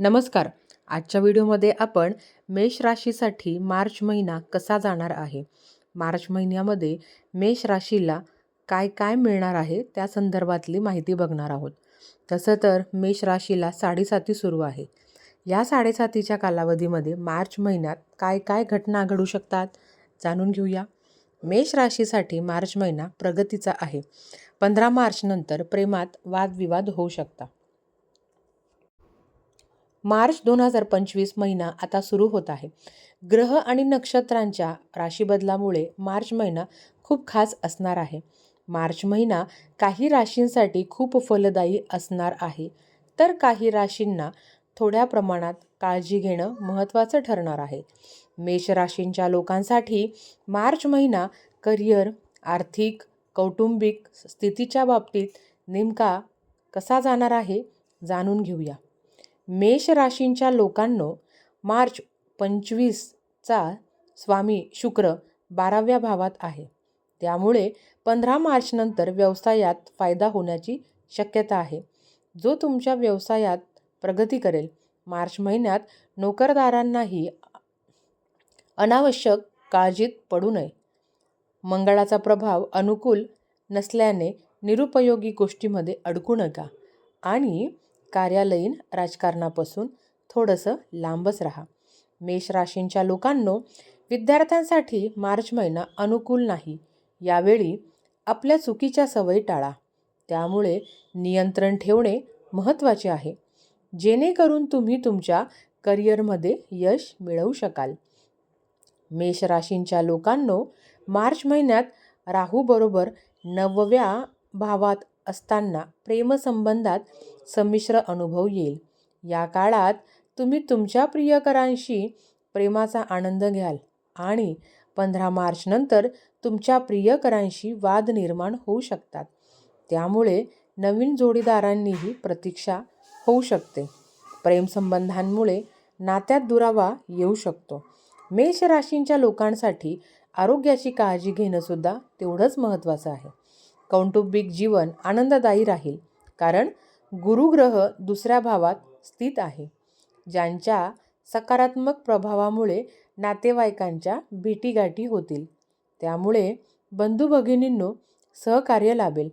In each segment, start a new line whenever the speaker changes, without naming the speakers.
नमस्कार. आजच्या व्हिडिओमध्ये आपण मेष राशीसाठी मार्च महिना कसा जाणार आहे? मार्च महिन्यामध्ये मेष राशीला काय काय मिळणार आहे त्या संदर्भातली माहिती बघणार आहोत. तसं तर मेष राशीला साडेसाती सुरू आहे. या साडेसातीच्या कालावधीमध्ये मार्च महिन्यात काय काय घटना घडू शकतात? जाणून घेऊया. मेष राशीसाठी मार्च महिना प्रगतीचा आहे. पंधरा मार्चनंतर प्रेमात वादविवाद होऊ शकतात मार्च दोन हजार पंचवीस महिना आता सुरू होत आहे. ग्रह आणि नक्षत्रांच्या राशीबदलामुळे मार्च महिना खूप खास असणार आहे. मार्च महिना काही राशींसाठी खूप फलदायी असणार आहे. तर काही राशींना थोड्या प्रमाणात काळजी घेणं महत्त्वाचं ठरणार आहे. मेष राशींच्या लोकांसाठी मार्च महिना करिअर आर्थिक कौटुंबिक स्थितीच्या बाबतीत नेमका कसा जाणार आहे जाणून घेऊया. मेष राशींच्या लोकांनो मार्च पंचवीसचा स्वामी शुक्र बाराव्या भावात आहे. त्यामुळे पंधरा मार्चनंतर व्यवसायात फायदा होण्याची शक्यता आहे. जो तुमच्या व्यवसायात प्रगती करेल मार्च महिन्यात नोकरदारांनाही अनावश्यक काळजीत पडू नये. मंगळाचा प्रभाव अनुकूल नसल्याने निरुपयोगी गोष्टीमध्ये अडकू नका. आणि कार्यालयीन राजकारणापासून थोडंसं लांबच राहा. मेष राशींच्या लोकांनो विद्यार्थ्यांसाठी मार्च महिना अनुकूल नाही. यावेळी आपल्या चुकीच्या सवयी टाळा. त्यामुळे नियंत्रण ठेवणे महत्त्वाचे आहे. जेणेकरून तुम्ही तुमच्या करिअरमध्ये यश मिळवू शकाल. मेष राशींच्या लोकांनो मार्च महिन्यात राहूबरोबर नवव्या भावात असताना प्रेमसंबंधात संमिश्र अनुभव येईल. या काळात तुम्ही तुमच्या प्रियकरांशी प्रेमाचा आनंद घ्याल आणि पंधरा मार्चनंतर तुमच्या प्रियकरांशी वाद निर्माण होऊ शकतात. त्यामुळे नवीन जोडीदारांनीही प्रतीक्षा होऊ शकते. प्रेमसंबंधांमुळे नात्यात दुरावा येऊ शकतो. मेष राशींच्या लोकांसाठी आरोग्याची काळजी घेणंसुद्धा तेवढंच महत्त्वाचं आहे. कौटुंबिक जीवन आनंददायी राहील. कारण गुरुग्रह दुसऱ्या भावात स्थित आहे ज्यांच्या सकारात्मक प्रभावामुळे नातेवाईकांच्या भेटीगाठी होतील. त्यामुळे बंधू भगिनींनो सहकार्य लाभेल.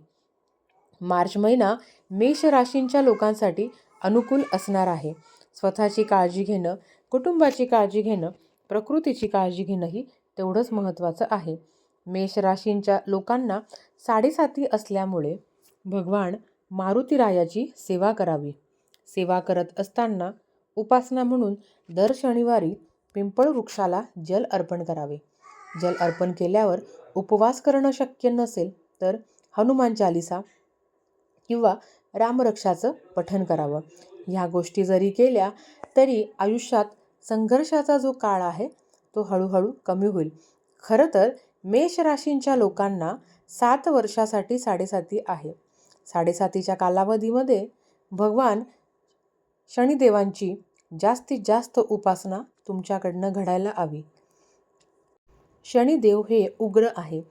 मार्च महिना मेष राशींच्या लोकांसाठी अनुकूल असणार आहे. स्वतःची काळजी घेणं कुटुंबाची काळजी घेणं प्रकृतीची काळजी घेणंही तेवढंच महत्त्वाचं आहे. मेष राशींच्या लोकांना साडेसाती असल्यामुळे भगवान मारुतीरायाची सेवा करावी. सेवा करत असताना उपासना म्हणून दर शनिवारी पिंपळ वृक्षाला जल अर्पण करावे. जल अर्पण केल्यावर उपवास करणं शक्य नसेल तर हनुमान चालिसा किंवा रामरक्षाचं पठन करावं. ह्या गोष्टी जरी केल्या तरी आयुष्यात संघर्षाचा जो काळ आहे तो हळूहळू कमी होईल. खरं तर मेष राशींच्या लोकांना सात वर्षासाठी साडेसाती आहे. साडेसातीच्या कालावधीमध्ये भगवान शनिदेवांची जास्तीत जास्त उपासना तुमच्याकडनं घडायला हवी. शनिदेव हे उग्र आहे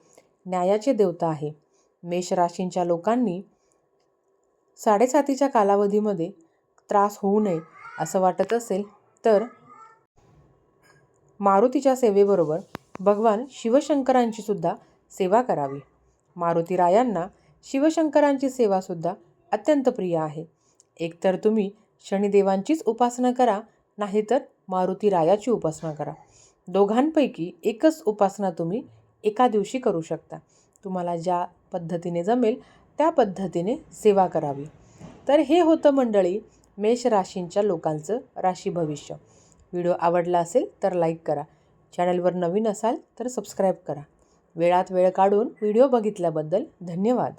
न्यायाचे देवता आहे. मेष राशींच्या लोकांनी साडेसातीच्या कालावधीमध्ये त्रास होऊ नये असं वाटत असेल तर मारुतीच्या सेवेबरोबर भगवान शिवशंकरांची सुद्धा सेवा करावी. मारुतीरायांना शिवशंकरांची सेवासुद्धा अत्यंत प्रिय आहे. एकतर तुम्ही शनिदेवांचीच उपासना करा नाहीतर मारुतीरायाची उपासना करा. दोघांपैकी एकच उपासना तुम्ही एका दिवशी करू शकता. तुम्हाला ज्या पद्धतीने जमेल त्या पद्धतीने सेवा करावी. तर हे होतं मंडळी मेष राशींच्या लोकांचं राशी भविष्य. व्हिडिओ आवडला असेल तर लाईक करा. चॅनलवर नवीन असाल तर सबस्क्राईब करा. वेळात वेळ काढून व्हिडिओ बघितल्याबद्दल धन्यवाद.